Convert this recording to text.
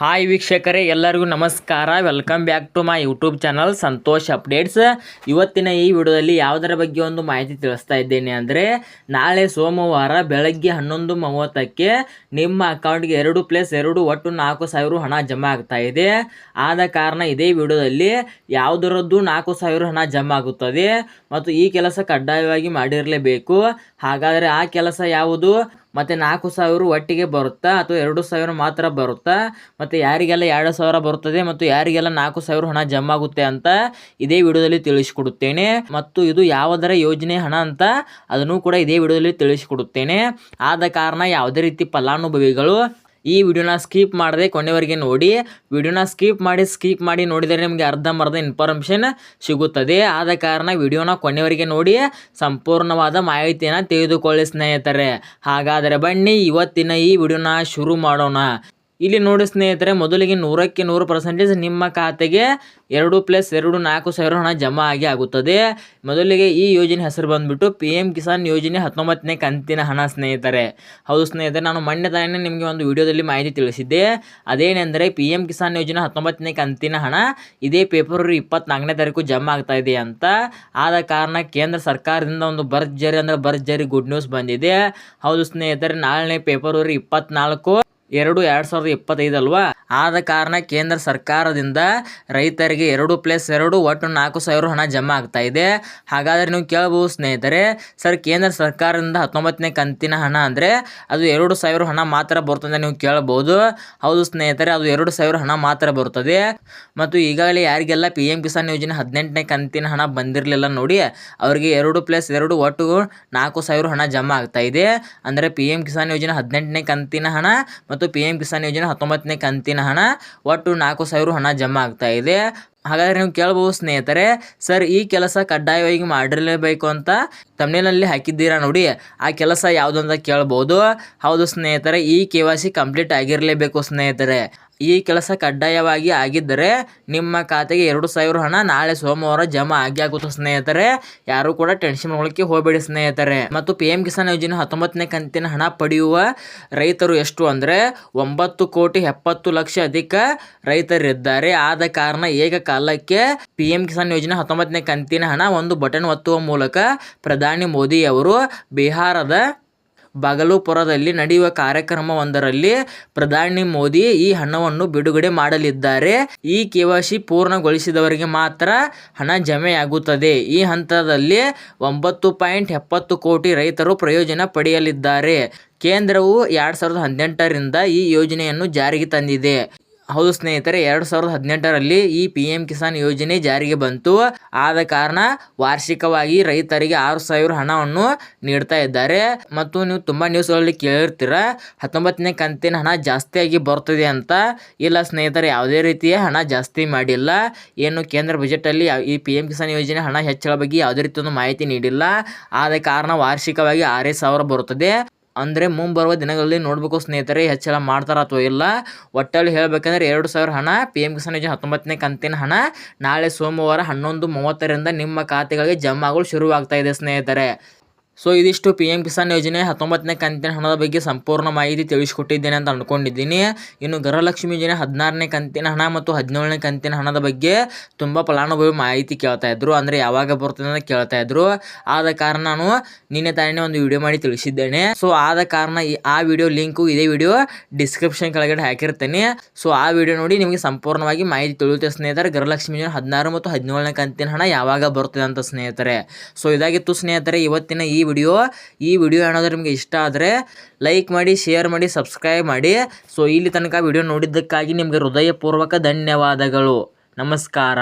Hi ವೀಕ್ಷಕರೇ, ಎಲ್ಲರಿಗೂ ನಮಸ್ಕಾರ. Welcome back to my YouTube channel Santosh updates ಇವತ್ತಿನ ಈ ವಿಡಿಯೋದಲ್ಲಿ ಯಾವುದರ ಬಗ್ಗೆ ಒಂದು ಮಾಹಿತಿ ತಿಳಿಸ್ತಾ ಇದ್ದೇನೆ ಅಂದರೆ, ನಾಳೆ ಸೋಮವಾರ ಬೆಳಗ್ಗೆ ಹನ್ನೊಂದು ಮೂವತ್ತಕ್ಕೆ ನಿಮ್ಮ ಅಕೌಂಟ್ಗೆ ಎರಡು ಪ್ಲಸ್ ಎರಡು ಒಟ್ಟು ನಾಲ್ಕು ಸಾವಿರ ಹಣ ಜಮಾ ಆಗ್ತಾ ಇದೆ. ಆದ ಕಾರಣ ಇದೇ ವಿಡಿಯೋದಲ್ಲಿ ಯಾವುದರದ್ದು ನಾಲ್ಕು ಸಾವಿರ ಹಣ ಜಮಾ ಆಗುತ್ತದೆ ಮತ್ತು ಈ ಕೆಲಸ ಕಡ್ಡಾಯವಾಗಿ ಮಾಡಿರಲೇಬೇಕು. ಹಾಗಾದರೆ ಆ ಕೆಲಸ ಯಾವುದು? ಮತ್ತು ನಾಲ್ಕು ಸಾವಿರ ಒಟ್ಟಿಗೆ ಬರುತ್ತಾ ಅಥವಾ ಎರಡು ಸಾವಿರ ಮಾತ್ರ ಬರುತ್ತಾ? ಮತ್ತು ಯಾರಿಗೆಲ್ಲ ಎರಡು ಸಾವಿರ ಬರುತ್ತದೆ ಮತ್ತು ಯಾರಿಗೆಲ್ಲ ನಾಲ್ಕು ಸಾವಿರ ಹಣ ಜಮಾ ಆಗುತ್ತೆ ಅಂತ ಇದೇ ವಿಡಿಯೋದಲ್ಲಿ ತಿಳಿಸಿಕೊಡುತ್ತೇನೆ. ಮತ್ತು ಇದು ಯಾವುದರ ಯೋಜನೆ ಹಣ ಅಂತ ಅದನ್ನು ಕೂಡ ಇದೇ ವಿಡಿಯೋದಲ್ಲಿ ತಿಳಿಸಿಕೊಡುತ್ತೇನೆ. ಆದ ಕಾರಣ ಯಾವುದೇ ರೀತಿ ಫಲಾನುಭವಿಗಳು ಈ ವಿಡಿಯೋನ ಸ್ಕಿಪ್ ಮಾಡದೆ ಕೊನೆವರೆಗೆ ನೋಡಿ. ವಿಡಿಯೋನ ಸ್ಕಿಪ್ ಮಾಡಿ ಸ್ಕಿಪ್ ಮಾಡಿ ನೋಡಿದರೆ ನಿಮಗೆ ಅರ್ಧಂಬರ್ಧ ಇನ್ಫಾರ್ಮೇಷನ್ ಸಿಗುತ್ತದೆ. ಆದ ಕಾರಣ ವಿಡಿಯೋನ ಕೊನೆವರೆಗೆ ನೋಡಿ. ಸಂಪೂರ್ಣವಾದ ಮಾಹಿತಿಯನ್ನು ತಿಳಿದುಕೊಳ್ಳಿ ಸ್ನೇಹಿತರೆ. ಹಾಗಾದರೆ ಬನ್ನಿ, ಇವತ್ತಿನ ಈ ವಿಡಿಯೋನ ಶುರು ಮಾಡೋಣ. ಇಲ್ಲಿ ನೋಡಿ ಸ್ನೇಹಿತರೆ, ಮೊದಲಿಗೆ ನೂರಕ್ಕೆ ನೂರು ಪರ್ಸೆಂಟೇಜ್ ನಿಮ್ಮ ಖಾತೆಗೆ ಎರಡು ಪ್ಲಸ್ ಎರಡು ನಾಲ್ಕು ಸಾವಿರ ಹಣ ಜಮಾ ಆಗಿ ಆಗುತ್ತದೆ. ಮೊದಲಿಗೆ ಈ ಯೋಜನೆ ಹೆಸರು ಬಂದ್ಬಿಟ್ಟು ಪಿ ಎಂ ಕಿಸಾನ್ ಯೋಜನೆ ಹತ್ತೊಂಬತ್ತನೇ ಕಂತಿನ ಹಣ ಸ್ನೇಹಿತರೆ. ಹೌದು ಸ್ನೇಹಿತರೆ, ನಾನು ಮೊನ್ನೆ ತಾನೇ ನಿಮಗೆ ಒಂದು ವಿಡಿಯೋದಲ್ಲಿ ಮಾಹಿತಿ ತಿಳಿಸಿದ್ದೆ. ಅದೇನೆಂದರೆ ಪಿ ಎಂ ಕಿಸಾನ್ ಯೋಜನೆ ಹತ್ತೊಂಬತ್ತನೇ ಕಂತಿನ ಹಣ ಇದೇ ಫೆಬ್ರವರಿ ಇಪ್ಪತ್ನಾಲ್ಕನೇ ತಾರೀಕು ಜಮಾ ಆಗ್ತಾ ಇದೆ ಅಂತ. ಆದ ಕಾರಣ ಕೇಂದ್ರ ಸರ್ಕಾರದಿಂದ ಒಂದು ಭರ್ಜರಿ ಅಂದರೆ ಜರಿ ಗುಡ್ ನ್ಯೂಸ್ ಬಂದಿದೆ. ಹೌದು ಸ್ನೇಹಿತರೆ ನಾಳೆ ಫೆಬ್ರವರಿ ಇಪ್ಪತ್ನಾಲ್ಕು ಎರಡು ಎರಡು ಸಾವಿರದ ಇಪ್ಪತ್ತೈದು ಅಲ್ವಾ? ಆದ ಕಾರಣ ಕೇಂದ್ರ ಸರ್ಕಾರದಿಂದ ರೈತರಿಗೆ ಎರಡು ಪ್ಲಸ್ ಎರಡು ಒಟ್ಟು ನಾಲ್ಕು ಸಾವಿರ ಹಣ ಜಮಾ ಆಗ್ತಾ ಇದೆ. ಹಾಗಾದರೆ ನೀವು ಕೇಳಬಹುದು ಸ್ನೇಹಿತರೆ, ಸರ್ ಕೇಂದ್ರ ಸರ್ಕಾರದಿಂದ ಹತ್ತೊಂಬತ್ತನೇ ಕಂತಿನ ಹಣ ಅಂದರೆ ಅದು ಎರಡು ಸಾವಿರ ಹಣ ಮಾತ್ರ ಬರ್ತದೆ ನೀವು ಕೇಳಬಹುದು. ಹೌದು ಸ್ನೇಹಿತರೆ, ಅದು ಎರಡು ಸಾವಿರ ಹಣ ಮಾತ್ರ ಬರುತ್ತದೆ. ಮತ್ತು ಈಗಾಗಲೇ ಯಾರಿಗೆಲ್ಲ ಪಿ ಎಂ ಕಿಸಾನ್ ಯೋಜನೆ ಹದಿನೆಂಟನೇ ಕಂತಿನ ಹಣ ಬಂದಿರಲಿಲ್ಲ ನೋಡಿ, ಅವರಿಗೆ ಎರಡು ಪ್ಲಸ್ ಎರಡು ಒಟ್ಟು ನಾಲ್ಕು ಸಾವಿರ ಹಣ ಜಮಾ ಆಗ್ತಾ ಇದೆ. ಅಂದರೆ ಪಿ ಎಂ ಕಿಸಾನ್ ಯೋಜನೆ ಹದಿನೆಂಟನೇ ಕಂತಿನ ಹಣ ಪಿ ಎಂ ಕಿಸಾನ್ ಯೋಜನೆ ಹತ್ತೊಂಬತ್ತನೇ ಕಂತಿನ ಹಣ ಒಟ್ಟು ನಾಲ್ಕು ಸಾವಿರ ಹಣ ಜಮಾ ಆಗ್ತಾ ಇದೆ. ಹಾಗಾದರೆ ನೀವು ಕೇಳ್ಬೋದು ಸ್ನೇಹಿತರೆ, ಸರ್ ಈ ಕೆಲಸ ಕಡ್ಡಾಯವಾಗಿ ಮಾಡಿರಲೇಬೇಕು ಅಂತ ತಮಿಳಿನಲ್ಲಿ ಹಾಕಿದ್ದೀರಾ ನೋಡಿ, ಆ ಕೆಲಸ ಯಾವುದು ಅಂತ ಕೇಳ್ಬೋದು. ಹೌದು ಸ್ನೇಹಿತರೆ, ಈ ಕೆ ವೈ ಸಿ ಕಂಪ್ಲೀಟ್ ಆಗಿರಲೇಬೇಕು ಸ್ನೇಹಿತರೆ. ಈ ಕೆಲಸ ಕಡ್ಡಾಯವಾಗಿ ಆಗಿದ್ದರೆ ನಿಮ್ಮ ಖಾತೆಗೆ ಎರಡು ಸಾವಿರ ಹಣ ನಾಳೆ ಸೋಮವಾರ ಜಮಾ ಆಗಿ ಆಗುತ್ತೆ ಸ್ನೇಹಿತರೆ. ಯಾರು ಕೂಡ ಟೆನ್ಷನ್ ಮಾಡ್ಲಿಕ್ಕೆ ಹೋಗಬೇಡಿ ಸ್ನೇಹಿತರೆ. ಮತ್ತು ಪಿ ಎಂ ಕಿಸಾನ್ ಯೋಜನೆ ಹತ್ತೊಂಬತ್ತನೇ ಕಂತಿನ ಹಣ ಪಡೆಯುವ ರೈತರು ಎಷ್ಟು ಅಂದರೆ ಒಂಬತ್ತು ಕೋಟಿ ಎಪ್ಪತ್ತು ಲಕ್ಷ ಅಧಿಕ ರೈತರಿದ್ದಾರೆ. ಆದ ಕಾರಣ ಏಕಕಾಲಕ್ಕೆ ಪಿ ಎಂ ಕಿಸಾನ್ ಯೋಜನೆ ಹತ್ತೊಂಬತ್ತನೇ ಕಂತಿನ ಹಣ ಒಂದು ಬಟನ್ ಒತ್ತುವ ಮೂಲಕ ಪ್ರಧಾನಿ ಮೋದಿ ಅವರು ಬಿಹಾರದ ಬಾಗಲಪುರದಲ್ಲಿ ನಡೆಯುವ ಕಾರ್ಯಕ್ರಮವೊಂದರಲ್ಲಿ ಪ್ರಧಾನಿ ಮೋದಿ ಈ ಹಣವನ್ನು ಬಿಡುಗಡೆ ಮಾಡಲಿದ್ದಾರೆ. ಈ ಕೆವಾಸಿ ಪೂರ್ಣಗೊಳಿಸಿದವರಿಗೆ ಮಾತ್ರ ಹಣ ಜಮೆಯಾಗುತ್ತದೆ. ಈ ಹಂತದಲ್ಲಿ ಒಂಬತ್ತು ಪಾಯಿಂಟ್ ಎಪ್ಪತ್ತು ಕೋಟಿ ರೈತರು ಪ್ರಯೋಜನ ಪಡೆಯಲಿದ್ದಾರೆ. ಕೇಂದ್ರವು ಎರಡು ಸಾವಿರದ ಹದಿನೆಂಟರಿಂದ ಈ ಯೋಜನೆಯನ್ನು ಜಾರಿಗೆ ತಂದಿದೆ. ಹೌದು ಸ್ನೇಹಿತರೆ, ಎರಡು ಸಾವಿರದ ಹದಿನೆಂಟರಲ್ಲಿ ಈ ಪಿ ಎಂ ಕಿಸಾನ್ ಯೋಜನೆ ಜಾರಿಗೆ ಬಂತು. ಆದ ಕಾರಣ ವಾರ್ಷಿಕವಾಗಿ ರೈತರಿಗೆ ಆರು ಸಾವಿರ ಹಣವನ್ನು ನೀಡ್ತಾ ಇದ್ದಾರೆ. ಮತ್ತು ನೀವು ತುಂಬ ನ್ಯೂಸ್ಗಳಲ್ಲಿ ಕೇಳಿರ್ತೀರ, ಹತ್ತೊಂಬತ್ತನೇ ಕಂತಿನ ಹಣ ಜಾಸ್ತಿಯಾಗಿ ಬರ್ತದೆ ಅಂತ. ಇಲ್ಲ ಸ್ನೇಹಿತರೆ, ಯಾವುದೇ ರೀತಿಯ ಹಣ ಜಾಸ್ತಿ ಮಾಡಿಲ್ಲ. ಏನು ಕೇಂದ್ರ ಬಜೆಟಲ್ಲಿ ಈ ಪಿ ಎಂ ಕಿಸಾನ್ ಯೋಜನೆ ಹಣ ಹೆಚ್ಚಳ ಬಗ್ಗೆ ಯಾವುದೇ ರೀತಿಯ ಮಾಹಿತಿ ನೀಡಿಲ್ಲ. ಆದ ಕಾರಣ ವಾರ್ಷಿಕವಾಗಿ ಆರೇ ಸಾವಿರ ಬರುತ್ತದೆ. ಅಂದರೆ ಮುಂಬರುವ ದಿನಗಳಲ್ಲಿ ನೋಡಬೇಕು ಸ್ನೇಹಿತರೆ ಹೆಚ್ಚಳ ಮಾಡ್ತಾರ ಅಥವಾ ಇಲ್ಲ? ಒಟ್ಟಲ್ಲಿ ಹೇಳಬೇಕಂದ್ರೆ ಎರಡು ಸಾವಿರ ಹಣ ಪಿ ಎಂ ಕಿಸಾನ್ ಯೋಜನೆ ಹತ್ತೊಂಬತ್ತನೇ ಕಂತಿನ ಹಣ. ನಾಳೆ ಸೋಮವಾರ ಹನ್ನೊಂದು ಮೂವತ್ತರಿಂದ ನಿಮ್ಮ ಖಾತೆಗಳಿಗೆ ಜಮಾ ಆಗಲು ಶುರುವಾಗ್ತಾ ಇದೆ ಸ್ನೇಹಿತರೆ. ಸೊ ಇದಿಷ್ಟು ಪಿ ಎಂ ಕಿಸಾನ್ ಯೋಜನೆ ಹತ್ತೊಂಬತ್ತನೇ ಕಂತಿನ ಹಣದ ಬಗ್ಗೆ ಸಂಪೂರ್ಣ ಮಾಹಿತಿ ತಿಳಿಸ್ಕೊಟ್ಟಿದ್ದೇನೆ ಅಂತ ಅಂದ್ಕೊಂಡಿದ್ದೀನಿ ಇನ್ನು ಗೃಹಲಕ್ಷ್ಮಿ ಯೋಜನೆ ಹದಿನಾರನೇ ಕಂತಿನ ಹಣ ಮತ್ತು ಹದಿನೇಳನೇ ಕಂತಿನ ಹಣದ ಬಗ್ಗೆ ತುಂಬ ಫಲಾನುಭವಿ ಮಾಹಿತಿ ಕೇಳ್ತಾ ಇದ್ರು. ಅಂದರೆ ಯಾವಾಗ ಬರ್ತದೆ ಅಂತ ಕೇಳ್ತಾ ಇದ್ರು. ಆದ ಕಾರಣ ನಾನು ನಿನ್ನೆ ತಾನೇ ಒಂದು ವಿಡಿಯೋ ಮಾಡಿ ತಿಳಿಸಿದ್ದೇನೆ. ಸೊ ಆದ ಕಾರಣ ಆ ವಿಡಿಯೋ ಲಿಂಕು ಇದೇ ವಿಡಿಯೋ ಡಿಸ್ಕ್ರಿಪ್ಷನ್ ಕೆಳಗಡೆ ಹಾಕಿರ್ತೇನೆ. ಸೊ ಆ ವಿಡಿಯೋ ನೋಡಿ ನಿಮಗೆ ಸಂಪೂರ್ಣವಾಗಿ ಮಾಹಿತಿ ತಿಳಿಯುತ್ತೆ ಸ್ನೇಹಿತರೆ. ಗೃಹಲಕ್ಷ್ಮಿ ಯೋಜನೆ ಹದಿನಾರು ಮತ್ತು ಹದಿನೇಳನೇ ಕಂತಿನ ಹಣ ಯಾವಾಗ ಬರ್ತದೆ ಅಂತ ಸ್ನೇಹಿತರೆ. ಸೊ ಇದಾಗಿತ್ತು ಸ್ನೇಹಿತರೆ. ಇವತ್ತಿನ ಈ ವಿಡಿಯೋ. ಈ ವಿಡಿಯೋ ಏನಾದರೂ ನಿಮಗೆ ಇಷ್ಟ ಆದರೆ ಲೈಕ್ ಮಾಡಿ ಶೇರ್ ಮಾಡಿ ಸಬ್ಸ್ಕ್ರೈಬ್ ಮಾಡಿ. ಸೊ ಇಲ್ಲಿ ತನಕ ವಿಡಿಯೋ ನೋಡಿದ್ದಕ್ಕಾಗಿ ನಿಮಗೆ ಹೃದಯಪೂರ್ವಕ ಧನ್ಯವಾದಗಳು. ನಮಸ್ಕಾರ.